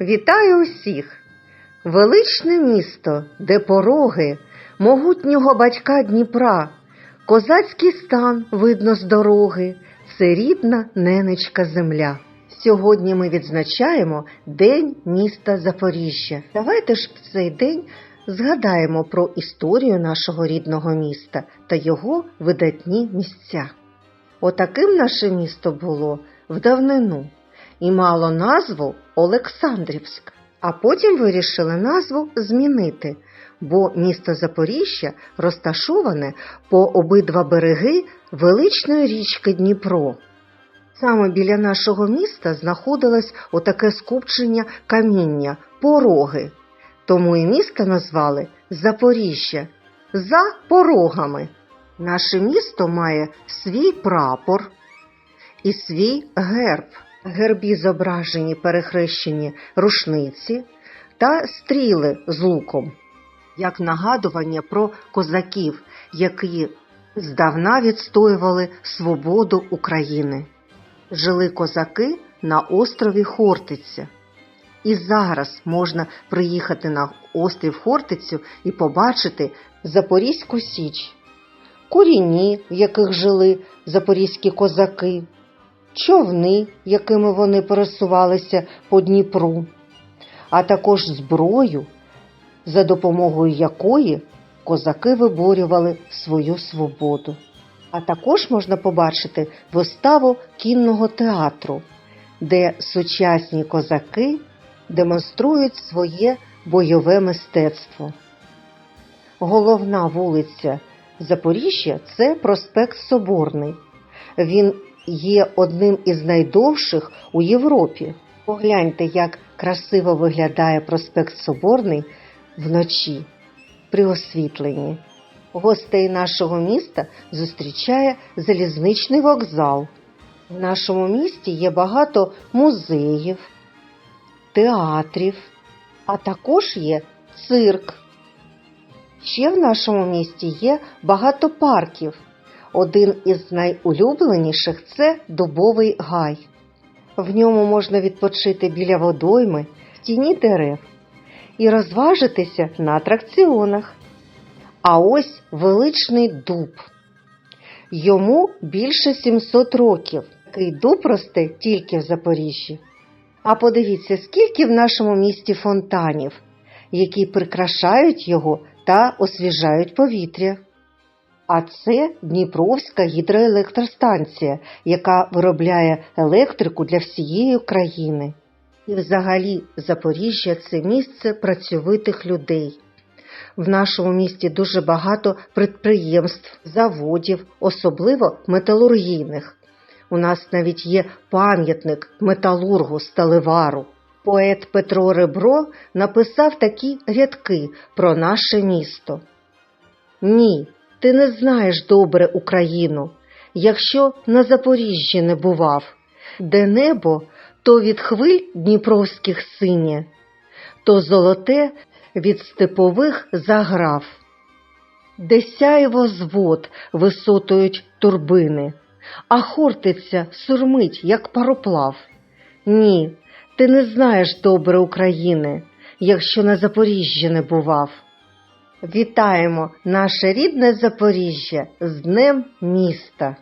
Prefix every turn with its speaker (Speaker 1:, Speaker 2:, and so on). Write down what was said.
Speaker 1: Вітаю усіх! Величне місто, де пороги могутнього батька Дніпра, козацький стан видно з дороги, це рідна ненечка земля. Сьогодні ми відзначаємо День міста Запоріжжя. Давайте ж в цей день згадаємо про історію нашого рідного міста та його видатні місця. Отаким наше місто було в давнину і мало назву Олександрівськ, а потім вирішили назву змінити, бо місто Запоріжжя розташоване по обидва береги величної річки Дніпро. Саме біля нашого міста знаходилось отаке скупчення каміння, пороги. Тому і місто назвали Запоріжжя за порогами. Наше місто має свій прапор і свій герб. Гербі зображені перехрещені рушниці та стріли з луком, як нагадування про козаків, які здавна відстоювали свободу України. Жили козаки на острові Хортиця. І зараз можна приїхати на острів Хортицю і побачити Запорізьку Січ, куріні, в яких жили запорізькі козаки, човни, якими вони пересувалися по Дніпру, а також зброю, за допомогою якої козаки виборювали свою свободу. А також можна побачити виставу кінного театру, де сучасні козаки демонструють своє бойове мистецтво. Головна вулиця Запоріжжя це проспект Соборний. Він є одним із найдовших у Європі. Погляньте, як красиво виглядає проспект Соборний вночі при освітленні. Гостей нашого міста зустрічає залізничний вокзал. В нашому місті є багато музеїв, театрів, а також є цирк. Ще в нашому місті є багато парків. Один із найулюбленіших це Дубовий гай. В ньому можна відпочити біля водойми, в тіні дерев і розважитися на атракціонах. А ось величний дуб. Йому більше 700 років. Такий дуб росте тільки в Запоріжжі. А подивіться, скільки в нашому місті фонтанів, які прикрашають його та освіжають повітря. А це Дніпровська гідроелектростанція, яка виробляє електрику для всієї країни. І взагалі Запоріжжя це місце працьовитих людей. В нашому місті дуже багато підприємств, заводів, особливо металургійних. У нас навіть є пам'ятник металургу сталевару. Поет Петро Ребро написав такі рядки про наше місто. Ні, ти не знаєш добре Україну, якщо на Запоріжжі не бував, де небо то від хвиль дніпровських синє, то золоте від степових заграв, де сяйво звод висотують турбини, а хортиця сурмить, як пароплав. Ні, ти не знаєш добре України, якщо на Запоріжжі не бував. Вітаємо наше рідне Запоріжжя з Днем міста!